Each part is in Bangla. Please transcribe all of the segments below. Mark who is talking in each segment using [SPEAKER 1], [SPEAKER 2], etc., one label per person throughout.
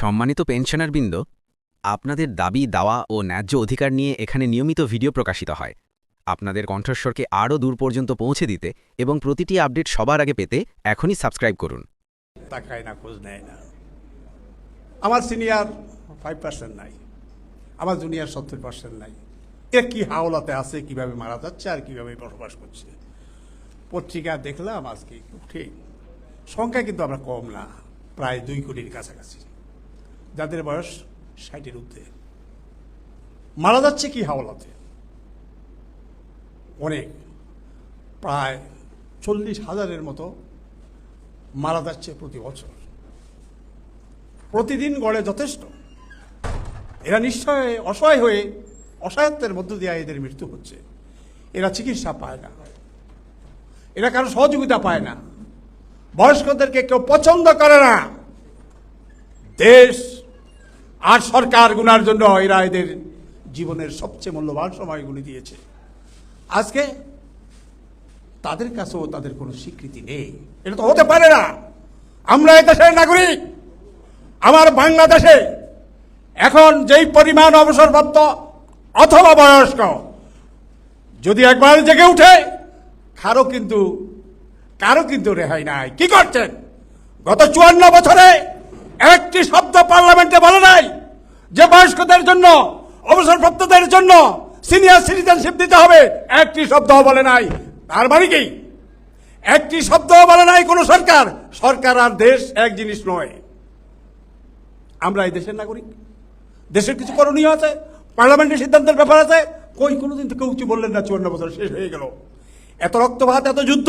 [SPEAKER 1] সম্মানিত পেনশনারবৃন্দ, আপনাদের দাবি, দাওয়া ও ন্যায্য অধিকার নিয়ে এখানে নিয়মিত ভিডিও প্রকাশিত হয়। আপনাদের কণ্ঠস্বরকে আরও দূর পর্যন্ত পৌঁছে দিতে এবং প্রতিটি আপডেট সবার আগে পেতে এখনই সাবস্ক্রাইব করুন।
[SPEAKER 2] খোঁজ না। আমার সিনিয়র ফাইভ পার্সেন্ট নাই। আমার জুনিয়র সত্তর পার্সেন্ট নাই। এ কি হাওলাতে আছে, কীভাবে মারা যাচ্ছে আর কীভাবে বসবাস করছে? পত্রিকা দেখলাম আজকে ঠিক। সংখ্যা কিন্তু আমরা কম না, প্রায় দুই কোটির কাছাকাছি। যাদের বয়স ষাটের ঊর্ধ্বে। মারা যাচ্ছে কি হাওলাতে? অনেক। প্রায় চল্লিশ হাজারের মতো মারা যাচ্ছে প্রতি বছর। প্রতিদিন গড়ে যথেষ্ট। এরা নিশ্চয় অসহায় হয়ে অসহায়ত্বের মধ্য দিয়ে এদের মৃত্যু হচ্ছে। এরা চিকিৎসা পায় না। এরা কারও সহযোগিতা পায় না। বয়স্কদেরকে কেউ পছন্দ করে না। দেশ আর সরকার গুনার জন্য এরা এদের জীবনের সবচেয়ে মূল্যবান সময়গুলি দিয়েছে। আজকে তাদের কাছেও তাদের কোনো স্বীকৃতি নেই। এটা তো হতে পারে না। আমরা দেশের নাগরিক। আমার বাংলাদেশে এখন যেই পরিমাণ অবসরপ্রাপ্ত অথবা বয়স্ক, যদি একবার জেগে উঠে, কারও কিন্তু কারও কিন্তু রেহাই নাই। কি করছেন? গত চুয়ান্ন বছরে একটি শব্দ পার্লামেন্টে বলে নাই যে বয়স্কদের জন্য, অবসরপ্রাপ্তদের জন্য সিনিয়র সিটিজেনশিপ দিতে হবে। একটি শব্দ বলে নাই। তার মানে কি? একটি শব্দ বলে নাই কোনো সরকার। সরকার আর দেশ এক জিনিস নয়। আমরা এই দেশের নাগরিক। দেশের কিছু করণীয় আছে, পার্লামেন্টের সিদ্ধান্তের ব্যাপার আছে। কই কোনোদিন তো কিছু বললেন না চুয়ান্ন বছর শেষ হয়ে গেল। এত রক্তপাত, এত যুদ্ধ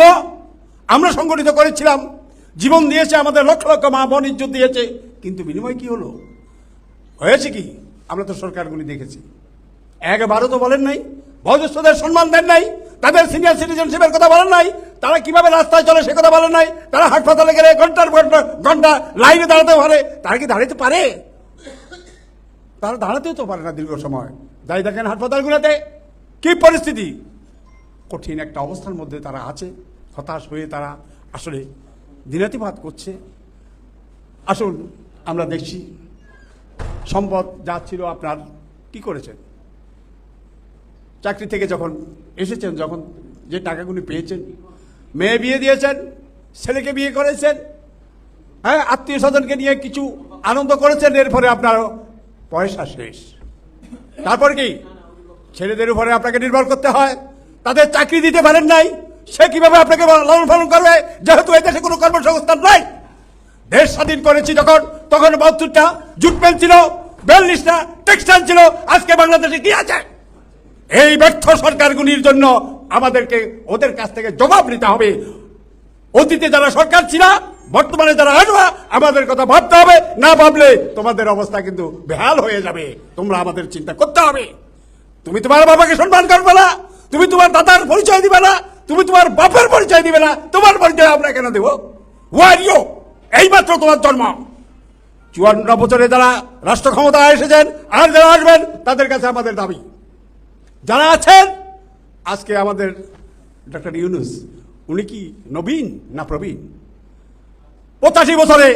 [SPEAKER 2] আমরা সংগঠিত করেছিলাম। জীবন দিয়েছে, আমাদের লক্ষ লক্ষ মা বোন ইজ্জত দিয়েছে। কিন্তু বিনিময় কি হলো? হয়েছে কি? আমরা তো সরকারগুলি দেখেছি। একবারও তো বলেন নাই, বয়োজ্যেষ্ঠদের সম্মান দেন নাই, তাদের সিনিয়র সিটিজেনশিপের কথা বলেন নাই, তারা কীভাবে রাস্তায় চলে সে কথা বলেন নাই, তারা হাসপাতালে গেলে ঘণ্টার ঘণ্টা ঘণ্টা লাইনে দাঁড়াতে পারে, তারা কি দাঁড়াতে পারে? তারা দাঁড়াতেও তো পারে না দীর্ঘ সময়। যাই দেখেন হাসপাতালগুলোতে কি পরিস্থিতি? কঠিন একটা অবস্থার মধ্যে তারা আছে, হতাশ হয়ে তারা আসলে দিনাতিপাত করছে। আসুন, আমরা দেখছি সম্পদ যা ছিল আপনার, কি করেছেন? চাকরি থেকে যখন এসেছেন, যখন যে টাকাগুলি পেয়েছেন, মেয়ে বিয়ে দিয়েছেন, ছেলেকে বিয়ে করেছেন হ্যাঁ আত্মীয় স্বজনকে নিয়ে কিছু আনন্দ করেছেন, এরপরে আপনার পয়সা শেষ। তারপর কি? ছেলেদের উপরে আপনাকে নির্ভর করতে হয়, তাদের চাকরি দিতে পারেন নাই সে কীভাবে আপনাকে লালন পালন করবে? যেহেতু এই দেশে কোনো কর্মসংস্থান নাই। দেশ স্বাধীন করেছি যখন, তখন বাহাত্তরটা জুট পেন ছিল, বিয়াল্লিশটা টেক্সটাইল ছিল, আজকে বাংলাদেশে কি আছে? এই ব্যর্থ সরকারগুলির জন্য আমাদেরকে ওদের কাছ থেকে জবাব নিতে হবে। অতীতে যারা সরকার ছিল, বর্তমানে যারা আসবা আমাদের কথা ভাবতে হবে। না ভাবলে তোমাদের অবস্থা কিন্তু বেহাল হয়ে যাবে। তোমরা আমাদের চিন্তা করতে হবে। তুমি তোমার বাবাকে সম্মান করবে না। তুমি তোমার দাদার পরিচয় দিবে না। তুমি তোমার বাপের পরিচয় দিবে না, তোমার পরিচয় আমরা কেন দেব? ওয়ারিও এইমাত্র তোমার জন্ম। চুয়ান্ন বছরে যারা রাষ্ট্র ক্ষমতায় এসেছেন আর যারা আসবেন, তাদের কাছে আমাদের দাবি। যারা আছেন, আজকে আমাদের ডক্টর ইউনুস, উনি কি নবীন না প্রবীণ? পঁচাশি বছরে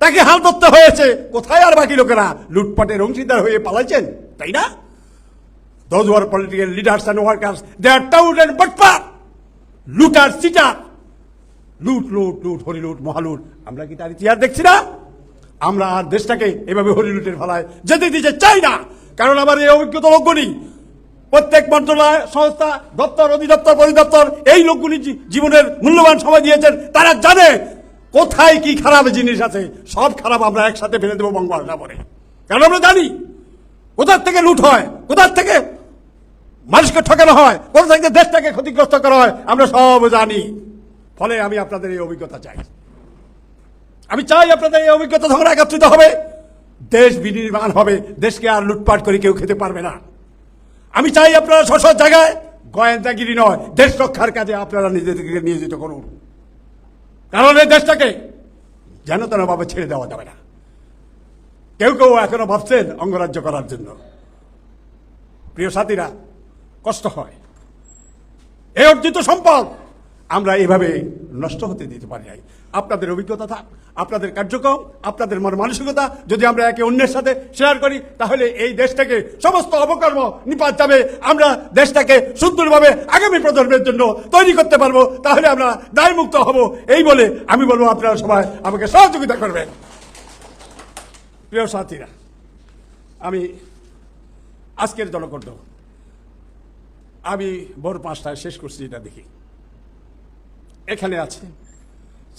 [SPEAKER 2] তাকে হাল ধরতে হয়েছে, কোথায় আর বাকি লোকেরা লুটপাটের অংশীদার হয়ে পালাইছেন? তাই না? Those were political leaders and workers they are tout and বটপার looter সিটার লুট লুট লুট হরিলুট মহালুট আমরা কি তার ইতিহাস দেখছি না? আমরা আর দেশটাকে এভাবে হরিলুটের ফলায় যেতে দিতে চাই না। কারণ আমার এই অভিজ্ঞতা লোকগুলি প্রত্যেক মন্ত্রণালয়, সংস্থা, দপ্তর, অধিদপ্তর, পরিদপ্তর, এই লোকগুলি জীবনের মূল্যবান সময় দিয়েছেন। তারা জানে কোথায় কি খারাপ জিনিস আছে। সব খারাপ আমরা একসাথে ফেলে দেবো বঙ্গবাসা পরে কারণ আমরা জানি কোথার থেকে লুট হয়, কোথার থেকে মানুষকে ঠকানো হয় কোথা দেশটাকে ক্ষতিগ্রস্ত করা হয়, আমরা সব জানি। ফলে আমি আপনাদের এই অভিজ্ঞতা চাই। আমি চাই আপনাদের এই অভিজ্ঞতা যখন একত্রিত হবে, দেশ বিনির্মাণ হবে, দেশকে আর লুটপাট করে কেউ খেতে পারবে না। আমি চাই আপনারা স্ব জায়গায় গোয়েন্দাগিরি নয়, দেশ রক্ষার কাজে আপনারা নিজেদেরকে নিয়োজিত করুন। কারণ এই দেশটাকে যেন তেনভাবে ছেড়ে দেওয়া যাবে না। কেউ কেউ এখনও ভাবছেন অঙ্গরাজ্য করার জন্য। প্রিয় সাথীরা কষ্ট হয়। এই অর্জিত সম্পদ আমরা এভাবে নষ্ট হতে দিতে পারি নাই। আপনাদের অভিজ্ঞতা থাক, আপনাদের কার্যক্রম, আপনাদের মন মানসিকতা যদি আমরা একে অন্যের সাথে শেয়ার করি, তাহলে এই দেশটাকে সমস্ত অপকর্ম নিপাত যাবে। আমরা দেশটাকে সুন্দরভাবে আগামী প্রজন্মের জন্য তৈরি করতে পারব, তাহলে আমরা দায়মুক্ত হব। এই বলে আমি বলব আপনারা সবাই আমাকে সহযোগিতা করবেন। প্রিয় সাথীরা, আমি আজকের জনকণ্ঠ আমি ভোর পাঁচটায় শেষ করছি, এটা দেখি। এখানে আছে,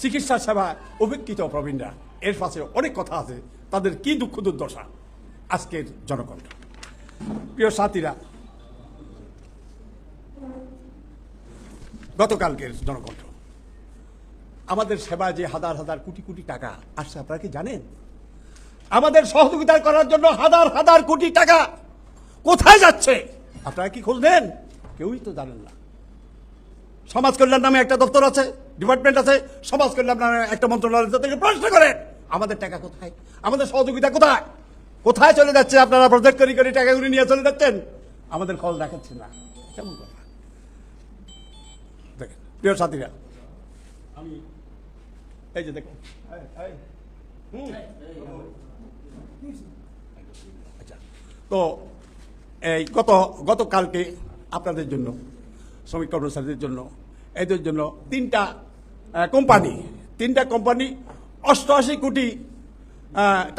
[SPEAKER 2] চিকিৎসা সেবা অভিজ্ঞিত প্রবীণরা, এর পাশে অনেক কথা আছে, তাদের কি দুঃখ দুর্দশা? আজকের জনকণ্ঠ। প্রিয় সাথীরা, গতকালকের জনকণ্ঠ। আমাদের সেবায় যে হাজার হাজার কোটি কোটি টাকা আসছে, আপনারা কি জানেন? আমাদের সহযোগিতা করার জন্য হাজার হাজার কোটি টাকা কোথায় যাচ্ছে? আপনারা কি খোঁজ নেন? কেউই তো জানেন না। সমাজ কল্যাণ নামে একটা দপ্তর আছে ডিপার্টমেন্ট আছে, সমাজ কল্যাণ নামে একটা মন্ত্রণালয় তাদেরকে প্রশ্ন করেন, আমাদের টাকা কোথায়? আমাদের সহযোগিতা কোথায়? কোথায় চলে যাচ্ছে আপনারা প্রজেক্ট করি করে টাকাগুলি নিয়ে চলে যাচ্ছেন? আমাদের খবর দেখাচ্ছে না। কেমন কথা? দেখেন, প্রিয় সাথীরা, আমি এই যে দেখুন। আচ্ছা তো এই গত গতকালকে আপনাদের জন্য, শ্রমিক কর্মচারীদের জন্য, এদের জন্য তিনটা কোম্পানি তিনটা কোম্পানি অষ্টআশি কোটি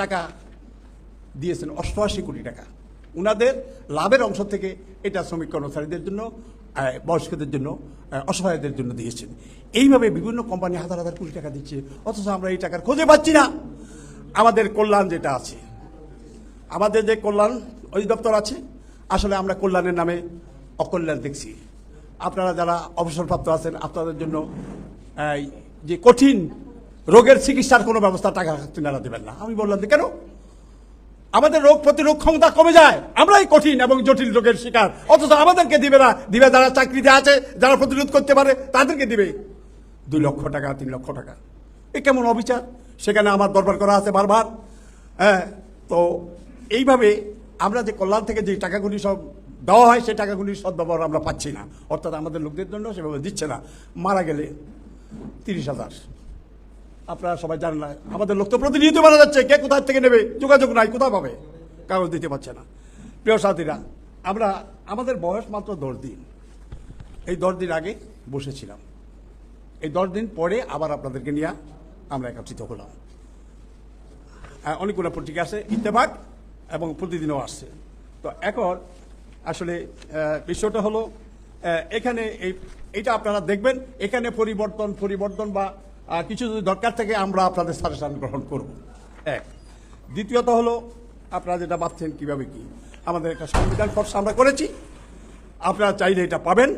[SPEAKER 2] টাকা দিয়েছেন, অষ্টআশি কোটি টাকা। উনাদের লাভের অংশ থেকে এটা শ্রমিক কর্মচারীদের জন্য বয়স্কদের জন্য অসহায়দের জন্য দিয়েছেন। এইভাবে বিভিন্ন কোম্পানি হাজার হাজার কোটি টাকা দিচ্ছে, অথচ আমরা এই টাকার খোঁজে পাচ্ছি না। আমাদের কল্যাণ যেটা আছে, আমাদের যে কল্যাণ অধিদপ্তর আছে, আসলে আমরা কল্যাণের নামে অকল্যাণ দেখছি। আপনারা যারা অবসরপ্রাপ্ত আছেন, আপনাদের জন্য যে কঠিন রোগের চিকিৎসার কোনো ব্যবস্থা টাকা তিনারা দেবেন না। আমি বললাম যে, কেন? আমাদের রোগ প্রতিরোধ ক্ষমতা কমে যায়। আমরাই কঠিন এবং জটিল রোগের শিকার। অথচ আমাদেরকে দিবে না। দিবে যারা চাকরিতে আছে, যারা প্রতিরোধ করতে পারে, তাদেরকে দিবে। দুই লক্ষ টাকা, তিন লক্ষ টাকা। এ কেমন অবিচার? সেখানে আমার দরবার করা আছে বারবার। হ্যাঁ তো এইভাবে আমরা যে কল্যাণ থেকে যে টাকাগুলি সব দেওয়া হয় সেই টাকাগুলির সদ্ব্যবহার আমরা পাচ্ছি না। অর্থাৎ আমাদের লোকদের জন্য সেভাবে দিচ্ছে না। মারা গেলে তিরিশ হাজার। আপনারা সবাই জানেন না আমাদের লোক তো প্রতিনিয়ত মারা যাচ্ছে। কে কোথায় থেকে নেবে? যোগাযোগ নাই কোথায় পাবে? কাগজ দিতে পারছে না। প্রিয় সাথীরা আমরা আমাদের বয়স মাত্র দশ দিন। এই দশ দিন আগে বসেছিলাম। এই দশ দিন পরে আবার আপনাদেরকে নিয়ে আমরা একত্রিত হলাম। আহ, অনেকগুলো পত্রিকা আছে ইত্তেফাক এবং প্রতিদিনও আসছে। তো এখন আসলে বিষয়টা হলো এখানে এটা আপনারা দেখবেন, এখানে পরিবর্তন পরিবর্তন বা কিছু যদি দরকার থাকে, আমরা আপনাদের সাজেশন গ্রহণ করব। এক। দ্বিতীয়ত হলো, আপনারা যেটা ভাবছেন, কীভাবে কি? আমাদের একটা সংবিধান খরচ আমরা করেছি। আপনারা চাইলে এটা পাবেন।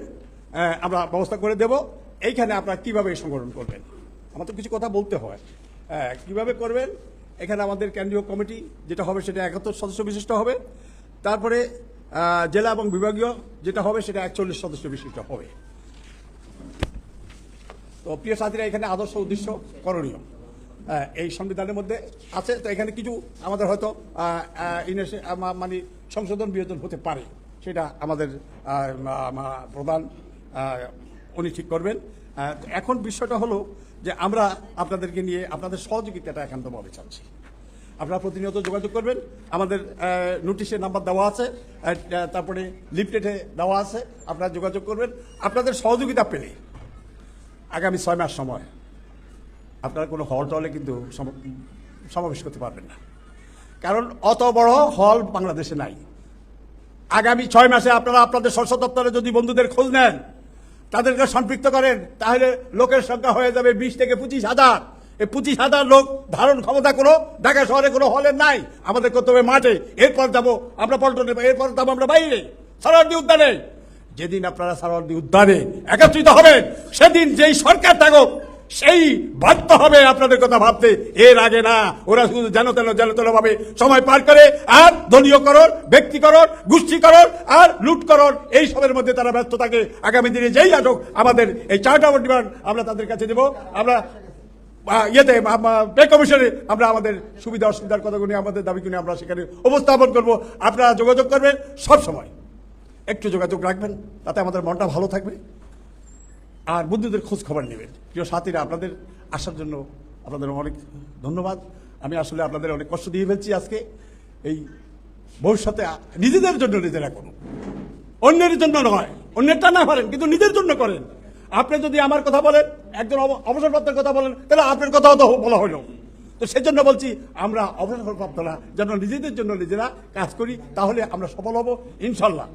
[SPEAKER 2] আমরা ব্যবস্থা করে দেব। এইখানে আপনারা কীভাবে সংগঠন করবেন? আমার তো কিছু কথা বলতে হয়। কীভাবে করবেন? এখানে আমাদের কেন্দ্রীয় কমিটি, যেটা হবে সেটা একাত্তর সদস্য বিশিষ্ট হবে। তারপরে জেলা এবং বিভাগীয় যেটা হবে সেটা একচল্লিশ সদস্য বিশিষ্ট হবে। তো প্রিয় সাথীরা, এখানে আদর্শ উদ্দেশ্য করণীয়। এই সংবিধানের মধ্যে আছে, তো এখানে কিছু আমাদের হয়তো মানে সংশোধন বিয়োজন হতে পারে, সেটা আমাদের প্রধান উনি ঠিক করবেন। এখন বিষয়টা হলো যে আমরা আপনাদেরকে নিয়ে, আপনাদের সহযোগিতাটা একান্তভাবে চাচ্ছি। আপনারা প্রতিনিয়ত যোগাযোগ করবেন। আমাদের নোটিশের নাম্বার দেওয়া আছে তারপরে লিফলেটে দেওয়া আছে, আপনারা যোগাযোগ করবেন। আপনাদের সহযোগিতা পেলে আগামী ছয় মাস সময় আপনারা কোনো হল টলে কিন্তু সম- সমাবেশ করতে পারবেন না। কারণ অত বড় হল বাংলাদেশে নাই। আগামী ছয় মাসে আপনারা আপনাদের স্বাস্থ্য দপ্তরে যদি বন্ধুদের খোঁজ নেন, তাদেরকে সম্পৃক্ত করেন, তাহলে লোকের সংখ্যা হয়ে যাবে বিশ থেকে পঁচিশ হাজার। এই পঁচিশ হাজার লোক ধারণ ক্ষমতা কোনো ঢাকা শহরে কোনো হলে নাই। আমাদের করতে হবে মাঠে। এরপর যাব আমরা পল্টনে, এরপর যাব আমরা বাইরে। সরার্দি উদ্যানে। যেদিন আপনারা সারওয়ার্দী উদ্যানে একত্রিত হবেন, সেদিন যেই সরকার থাকুক, সেই বাধ্য হবে আপনাদের কথা ভাবতে। এর আগে না, ওরা শুধু যেন তেন যেন তেন ভাবে সময় পার করে আর দলীয়করণ, ব্যক্তিকরণ, গোষ্ঠীকরণ আর লুটকরণ, এই সবের মধ্যে তারা ব্যস্ত থাকে। আগামী দিনে যেই আটক আমাদের এই চার্টার অফ ডিমান্ড আমরা তাদের কাছে দেব। আমরা ইয়েতে পে কমিশনে আমরা আমাদের সুবিধা অসুবিধার কথাগুলি আমাদের দাবিগুলি আমরা সেখানে উপস্থাপন করব। আপনারা যোগাযোগ করবেন সব সময়। একটু যোগাযোগ রাখবেন, তাতে আমাদের মনটা ভালো থাকবে। আর বন্ধুদের খোঁজ খবর নেবেন। প্রিয় সাথীরা, আপনাদের আসার জন্য আপনাদের অনেক ধন্যবাদ। আমি আসলে আপনাদের অনেক কষ্ট দিয়ে ফেলছি আজকে। এই ভবিষ্যতে নিজেদের জন্য নিজেরা করুন। অন্যের জন্য নয়, অন্যেরটা না পারেন, কিন্তু নিজের জন্য করেন। আপনি যদি আমার কথা বলেন, একজন অব- অবসরপ্রাপ্তের কথা বলেন, তাহলে আপনার কথাও তো বলা হলো তো সেজন্য বলছি, আমরা অবসরপ্রাপ্ত না যেন নিজেদের জন্য নিজেরা কাজ করি, তাহলে আমরা সফল হব, ইনশাল্লাহ।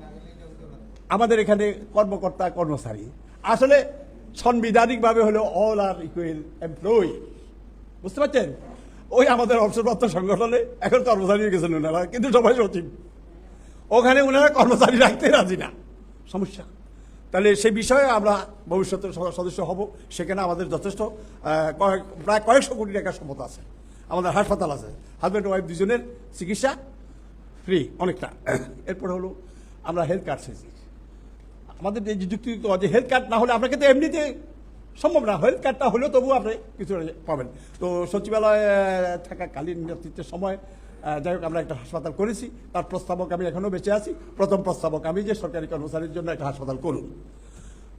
[SPEAKER 2] আমাদের এখানে কর্মকর্তা, কর্মচারী, আসলে সাংবিধানিকভাবে হলো অল আর ইকুয়েল এমপ্লয়ি বুঝতে পারছেন? ওই আমাদের অবসরপ্রাপ্ত সংগঠনে এখন কর্মচারী হয়ে গেছেন ওনারা, কিন্তু সবাই সচিব। ওখানে ওনারা কর্মচারী রাখতে রাজি না। সমস্যা। তাহলে সেই বিষয়ে আমরা ভবিষ্যতে সদস্য হব। সেখানে আমাদের যথেষ্ট কয়েক প্রায় কয়েকশো কোটি টাকার সম্পদ আছে। আমাদের হাসপাতাল আছে। হাজব্যান্ড ওয়াইফ দুজনের চিকিৎসা ফ্রি, অনেকটা। এরপর হলো আমরা হেলথ কার্ড চেয়েছি আমাদের যে যুক্তিযুক্ত যে হেলথ কার্ড না হলে আপনাকে তো এমনিতে সম্ভব না। হেলথ কার্ডটা হলেও তবু আপনি কিছু পাবেন। তো সচিবালয়ে থাকাকালীন নেতৃত্বের সময় যাই হোক আমরা একটা হাসপাতাল করেছি। তার প্রস্তাবক আমি এখনও বেঁচে আছি। প্রথম প্রস্তাবক আমি যে সরকারি কর্মচারীর জন্য একটা হাসপাতাল করুন।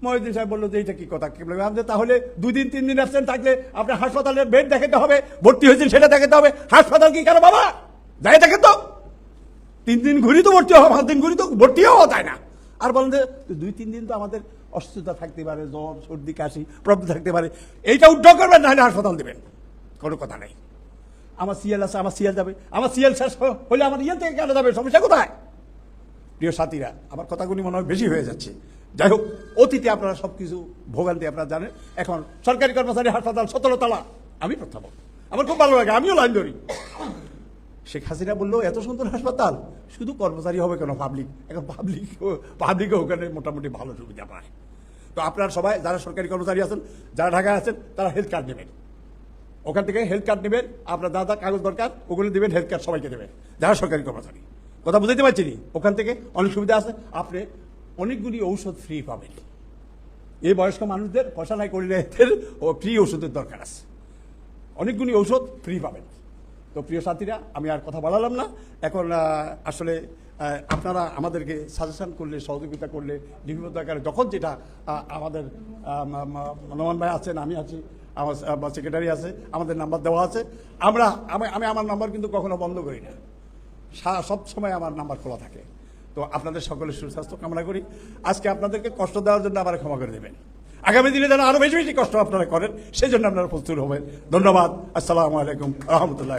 [SPEAKER 2] মহিউদ্দিন সাহেব বলল যে এইটা কি কথা? কি বলব? বললাম, তাহলে দুই দিন তিন দিন অ্যাবসেন্ট থাকলে আপনার হাসপাতালের বেড দেখাতে হবে ভর্তি হয়েছেন সেটা দেখাতে হবে। হাসপাতাল কি কেন বাবা? যাই দেখেন তো। তিন দিন ঘুরি তো ভর্তি হওয়া পাঁচ দিন ঘুরি তো ভর্তি হওয়া যায় না। আর বলেন যে দুই তিন দিন তো আমাদের অসুস্থতা থাকতে পারে জ্বর সর্দি কাশি প্রবলেম থাকতে পারে। এইটা উদ্যোগ করবেন নাহলে হাসপাতাল দেবেন। কোনো কথা নেই। আমার সিএল আছে, আমার সিএল যাবে। আমার সিএল শেষ হলে আমার ইয়েল থেকে কেন যাবে? সমস্যা কোথায়? প্রিয় সাথীরা, আমার কথাগুলি মনে হয় বেশি হয়ে যাচ্ছে। যাই হোক, অতীতে আপনারা সব কিছু ভোগান্তি আপনারা জানেন। এখন সরকারি কর্মচারী, হাসপাতাল, সতেরো তলা। আমি প্রস্তাবক আমার খুব ভালো লাগে, আমিও লাইন ধরি। শেখ হাসিনা বলল, এত সুন্দর হাসপাতাল, শুধু কর্মচারী হবে কেন পাবলিক এখন পাবলিক পাবলিকও ওখানে মোটামুটি ভালো সুবিধা পায়। তো আপনারা সবাই, যারা সরকারি কর্মচারী আছেন, যারা ঢাকায় আছেন, তারা হেলথ কার্ড নেবেন। ওখান থেকে হেলথ কার্ড নেবেন, আপনার যা কাগজ দরকার, ওগুলো দেবেন হেলথ কার্ড সবাইকে দেবেন। যারা সরকারি কর্মচারী। কথা বুঝতে পারছি? ওখান থেকে অনেক সুবিধা আছে, আপনি অনেকগুলি ঔষধ ফ্রি পাবেন। এই বয়স্ক মানুষদের পয়সা নাই করলে ও ফ্রি ওষুধের দরকার আছে। অনেকগুলি ঔষধ ফ্রি পাবেন। তো প্রিয় সাথীরা, আমি আর কথা বাড়ালাম না। এখন আসলে আপনারা আমাদেরকে সাজেশন করলে, সহযোগিতা করলে, বিভিন্ন আকারে যখন যেটা আমাদের মনোমান ভাই আছেন, আমি আছি আমার আমার সেক্রেটারি আছে, আমাদের নাম্বার দেওয়া আছে। আমরা, আমি আমি আমার নাম্বার কিন্তু কখনো বন্ধ করি না। সব সময় আমার নাম্বার খোলা থাকে। তো আপনাদের সকলের সুস্বাস্থ্য কামনা করি। আজকে আপনাদেরকে কষ্ট দেওয়ার জন্য আবার ক্ষমা করে দেবেন। আগামী দিনে যেন আরও বেশি বেশি কষ্ট আপনারা করেন সেই জন্য আপনারা প্রস্তুত হবেন। ধন্যবাদ। আসসালামু আলাইকুম। রহমতুল্লাহ